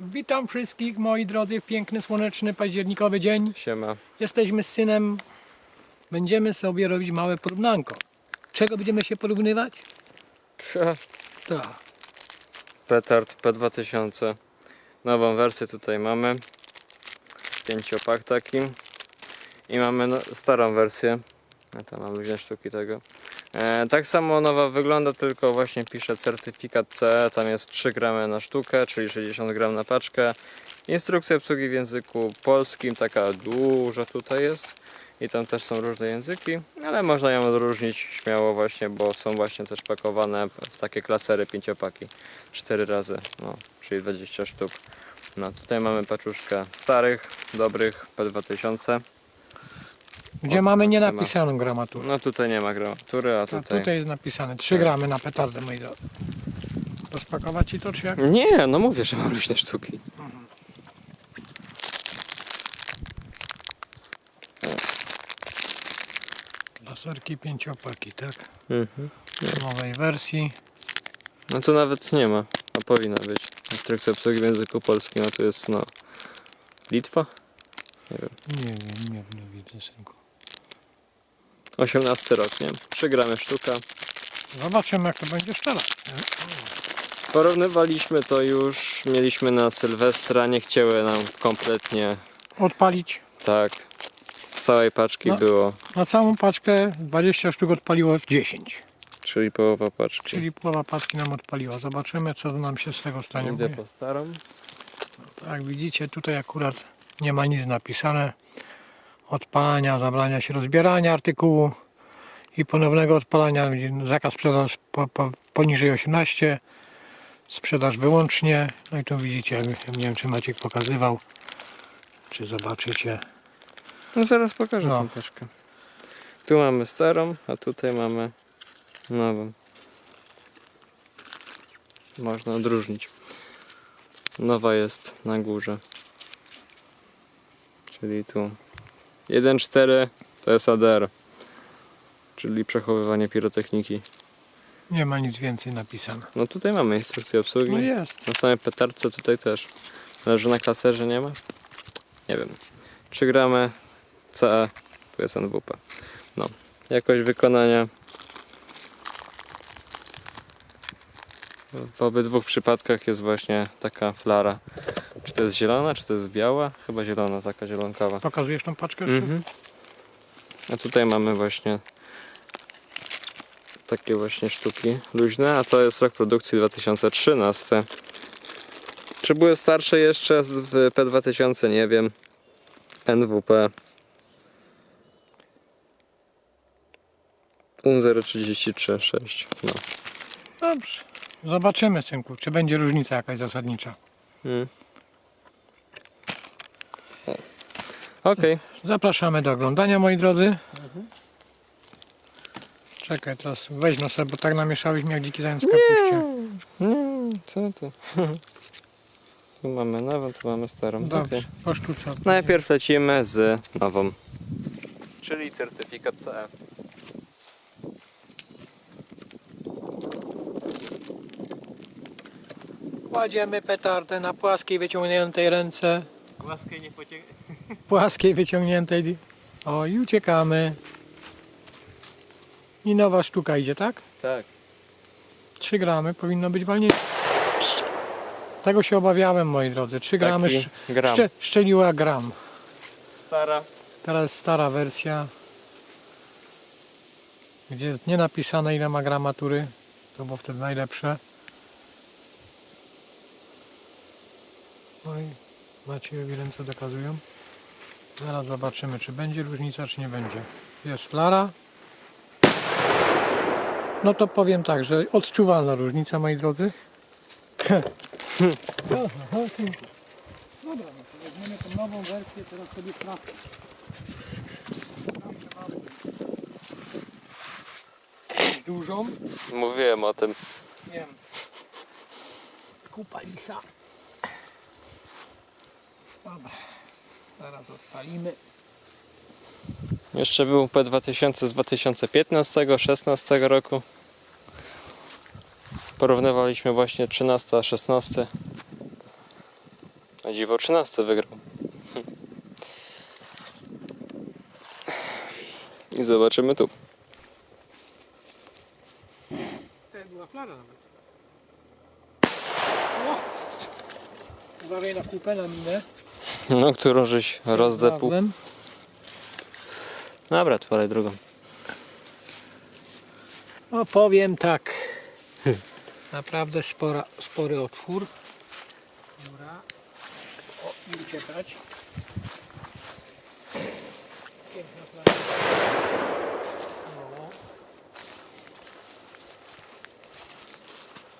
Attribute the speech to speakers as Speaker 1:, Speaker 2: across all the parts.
Speaker 1: Witam wszystkich moi drodzy w piękny, słoneczny, październikowy dzień.
Speaker 2: Siema.
Speaker 1: Jesteśmy z synem. Będziemy sobie robić małe porównanko. Czego będziemy się porównywać? Tak.
Speaker 2: Petard P2000. Nową wersję tutaj mamy. Pięciopak taki. I mamy no, starą wersję. A to mamy wziąć sztuki tego. E, tak samo nowa wygląda, tylko właśnie pisze certyfikat CE. Tam jest 3 gramy na sztukę, czyli 60 gram na paczkę. Instrukcja obsługi w języku polskim, taka duża tutaj jest. I tam też są różne języki, ale można ją odróżnić śmiało właśnie, bo są właśnie też pakowane w takie klasery pięciopaki. 4 razy, no, czyli 20 sztuk. No tutaj mamy paczuszkę starych, dobrych P2000.
Speaker 1: Gdzie
Speaker 2: O,
Speaker 1: mamy
Speaker 2: maksyma.
Speaker 1: nienapisaną gramaturę.
Speaker 2: No tutaj nie ma gramatury, a
Speaker 1: A
Speaker 2: tutaj...
Speaker 1: tutaj jest napisane 3 gramy na petardę moi drodzy. Rozpakować ci to czy jak?
Speaker 2: Nie, no mówię, że mam różne sztuki.
Speaker 1: Laserki pięciopaki, tak?
Speaker 2: Mhm.
Speaker 1: W nowej wersji.
Speaker 2: No to nawet nie ma, a powinna być. Instrukcja obsługi w języku polskim, a tu jest no... Litwa? Nie wiem.
Speaker 1: Nie wiem, nie, nie widzę synku.
Speaker 2: 18 rok, nie? 3 gramy sztuka.
Speaker 1: Zobaczymy jak to będzie strzelać.
Speaker 2: Porównywaliśmy to już, mieliśmy na Sylwestra, nie chciały nam kompletnie
Speaker 1: Odpalić.
Speaker 2: tak. Z całej paczki
Speaker 1: No.
Speaker 2: było,
Speaker 1: Na całą paczkę 20 sztuk odpaliło 10.
Speaker 2: czyli połowa paczki.
Speaker 1: Czyli połowa paczki nam odpaliła. Zobaczymy co nam się z tego stanie.
Speaker 2: Idę po starą.
Speaker 1: Jak widzicie tutaj akurat nie ma nic napisane. Odpalania, zabrania się rozbierania artykułu i ponownego odpalania. Zakaz sprzedaż po, po, poniżej 18. Sprzedaż wyłącznie. No i tu widzicie, nie wiem czy Maciek pokazywał, czy zobaczycie.
Speaker 2: No zaraz pokażę
Speaker 1: No.
Speaker 2: tą paczkę. Tu mamy starą, a tutaj mamy nową. Można odróżnić. Nowa jest na górze. Czyli tu 1.4 to jest ADR. Czyli przechowywanie pirotechniki.
Speaker 1: Nie ma nic więcej napisane.
Speaker 2: No tutaj mamy instrukcję obsługi.
Speaker 1: No jest.
Speaker 2: Na samej petarce tutaj też. Ale że na klaserze nie ma? Nie wiem. 3 gramy CE, tu jest NWP. No, jakość wykonania. W obydwu przypadkach jest właśnie taka flara. Czy to jest zielona, czy to jest biała? Chyba zielona, taka zielonkawa.
Speaker 1: Pokazujesz tą paczkę jeszcze?
Speaker 2: Mhm. A tutaj mamy właśnie takie właśnie sztuki luźne, a to jest rok produkcji 2013. Czy były starsze jeszcze w P2000? Nie wiem. NWP. UM 0336. No.
Speaker 1: Dobrze. Zobaczymy synku, czy będzie różnica jakaś zasadnicza.
Speaker 2: Mm. Okej.
Speaker 1: Zapraszamy do oglądania moi drodzy. Czekaj, teraz weźmy sobie, bo tak namieszaliśmy jak dziki zając w kapuście.
Speaker 2: Nie, co tu? Tu mamy nową, tu mamy starą.
Speaker 1: Dobrze,
Speaker 2: Okej.
Speaker 1: posztuca.
Speaker 2: Najpierw lecimy z nową. Czyli certyfikat CE.
Speaker 1: Kładziemy petardę na płaskiej wyciągniętej ręce.
Speaker 2: Głaskaj nie.
Speaker 1: Płaskiej wyciągniętej. O i uciekamy. I nowa sztuka idzie, tak?
Speaker 2: Tak.
Speaker 1: 3 gramy, powinno być walnięcie. Tego się obawiałem moi drodzy. 3 gramy
Speaker 2: Taki
Speaker 1: sz-
Speaker 2: gram.
Speaker 1: szcze- szczeliła gram.
Speaker 2: Stara.
Speaker 1: Teraz stara wersja, gdzie jest nie napisane ile ma gramatury, to było wtedy najlepsze. No i Maciejowi ręce dokazują. Zaraz zobaczymy, czy będzie różnica, czy nie będzie. Jest flara. No to powiem tak, że odczuwalna różnica, moi drodzy. Dobra, no to weźmiemy tą nową wersję, teraz sobie sprawdzę. Dużą?
Speaker 2: Mówiłem o tym.
Speaker 1: Wiem. Kupa lisa. Dobra. Zaraz odpalimy.
Speaker 2: Jeszcze był P2000 z 2015-16 roku. Porównywaliśmy właśnie 13 a 16. A dziwo 13 wygrał. I zobaczymy tu.
Speaker 1: To była flara nawet. Uważaj na kupę, na minę.
Speaker 2: No, którą żeś.
Speaker 1: Znalazłem.
Speaker 2: Dobra, odpalaj drugą.
Speaker 1: No powiem tak. Naprawdę spora, spory otwór. Dobra. O, i uciekać. Piękna. No.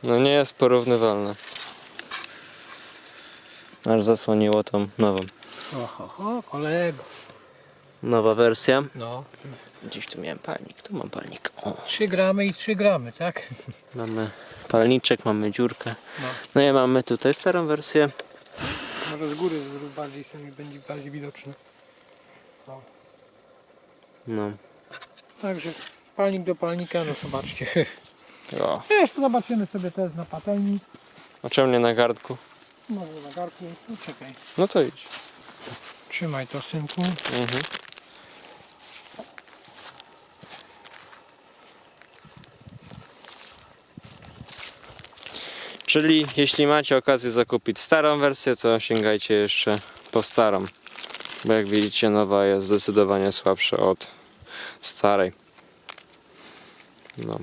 Speaker 2: No nie jest porównywalne. Aż zasłoniło tą nową.
Speaker 1: Oho, ho, kolego.
Speaker 2: Nowa wersja.
Speaker 1: No.
Speaker 2: Gdzieś tu miałem palnik, tu mam palnik. O,
Speaker 1: 3 gramy i 3 gramy, tak?
Speaker 2: mamy palniczek, mamy dziurkę.
Speaker 1: No.
Speaker 2: No i mamy tutaj starą wersję.
Speaker 1: Może z góry zrób bardziej sobie będzie bardziej widoczny.
Speaker 2: No.
Speaker 1: Także palnik do palnika, no zobaczcie.
Speaker 2: O.
Speaker 1: Jeszcze zobaczymy sobie też na patelni.
Speaker 2: A czemu nie na gardku?
Speaker 1: Może na garku. No, czekaj.
Speaker 2: No to idź.
Speaker 1: Trzymaj to synku.
Speaker 2: Mhm. Czyli jeśli macie okazję zakupić starą wersję, to sięgajcie jeszcze po starą. Bo jak widzicie nowa jest zdecydowanie słabsza od starej. No.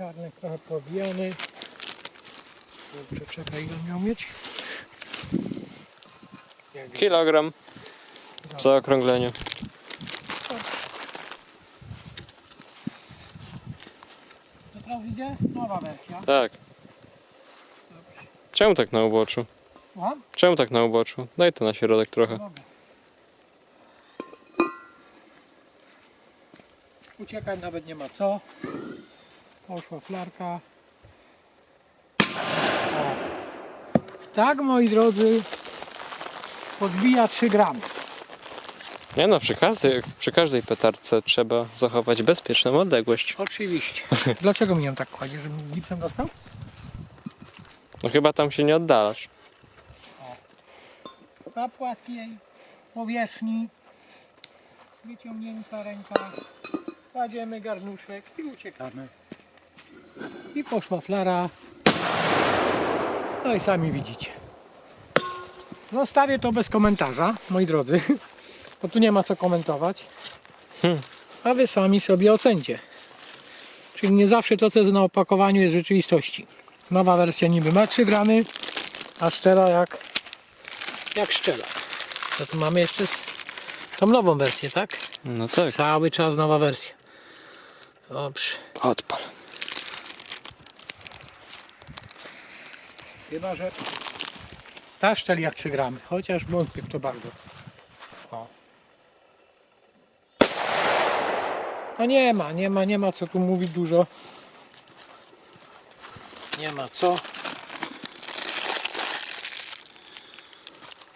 Speaker 1: Garnek trochę pobijany. Dobrze, czekaj ile miał mieć.
Speaker 2: Kilogram w zaokrągleniu.
Speaker 1: To teraz idzie nowa wersja.
Speaker 2: Tak. Czemu tak na uboczu?
Speaker 1: Słucham?
Speaker 2: Czemu tak na uboczu? Daj to na środek trochę.
Speaker 1: Dobra. Uciekać nawet nie ma co. Poszła flarka. O. Tak moi drodzy, podbija 3 gramy.
Speaker 2: Nie no, przy każdej, przy każdej petardce trzeba zachować bezpieczną odległość.
Speaker 1: Oczywiście. Dlaczego mi ją tak kładzie, żebym gipsem dostał?
Speaker 2: No chyba tam się nie oddalasz.
Speaker 1: Na płaskiej powierzchni wyciągnięta ręka, kładziemy garnuszek i uciekamy. I poszła flara. No i sami widzicie. Zostawię to bez komentarza, moi drodzy, bo tu nie ma co komentować. A wy sami sobie ocencie. Czyli nie zawsze to, co jest na opakowaniu jest w rzeczywistości. Nowa wersja niby ma 3 gramy, a szczera jak jak szczela. To tu mamy jeszcze tą nową wersję, tak?
Speaker 2: No tak.
Speaker 1: Cały czas nowa wersja. Dobrze.
Speaker 2: Odpal.
Speaker 1: Chyba, że ta szczeli jak 3 gramy, chociaż wątpię to bardzo. O. No nie ma, nie ma, nie ma co tu mówić dużo. Nie ma co.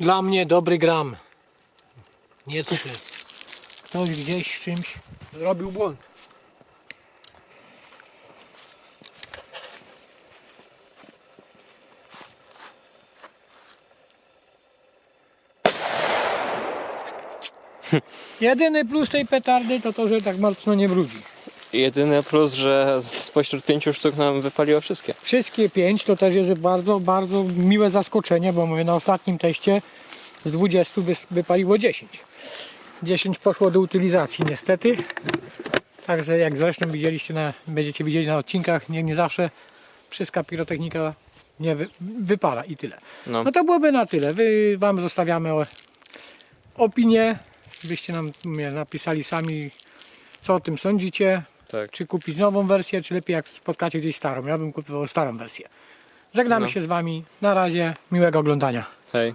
Speaker 1: Dla mnie dobry gram. Nie trzy. Ktoś gdzieś czymś zrobił błąd. Jedyny plus tej petardy to to, że tak mocno nie brudzi.
Speaker 2: Jedyny plus, że spośród pięciu sztuk nam wypaliło wszystkie.
Speaker 1: Wszystkie pięć to też jest bardzo, bardzo miłe zaskoczenie, bo mówię, na ostatnim teście z 20 wys- wypaliło 10. 10 poszło do utylizacji niestety. Także jak zresztą widzieliście na, będziecie widzieli na odcinkach, nie, nie zawsze wszystka pirotechnika nie wy, wypala i tyle.
Speaker 2: No.
Speaker 1: No to byłoby na tyle. Wy, wam zostawiamy opinię, byście nam napisali sami co o tym sądzicie
Speaker 2: Tak.
Speaker 1: czy kupić nową wersję, czy lepiej jak spotkacie gdzieś starą. Ja bym kupował starą wersję. Żegnamy
Speaker 2: No.
Speaker 1: się z Wami. Na razie. Miłego oglądania.
Speaker 2: Hej.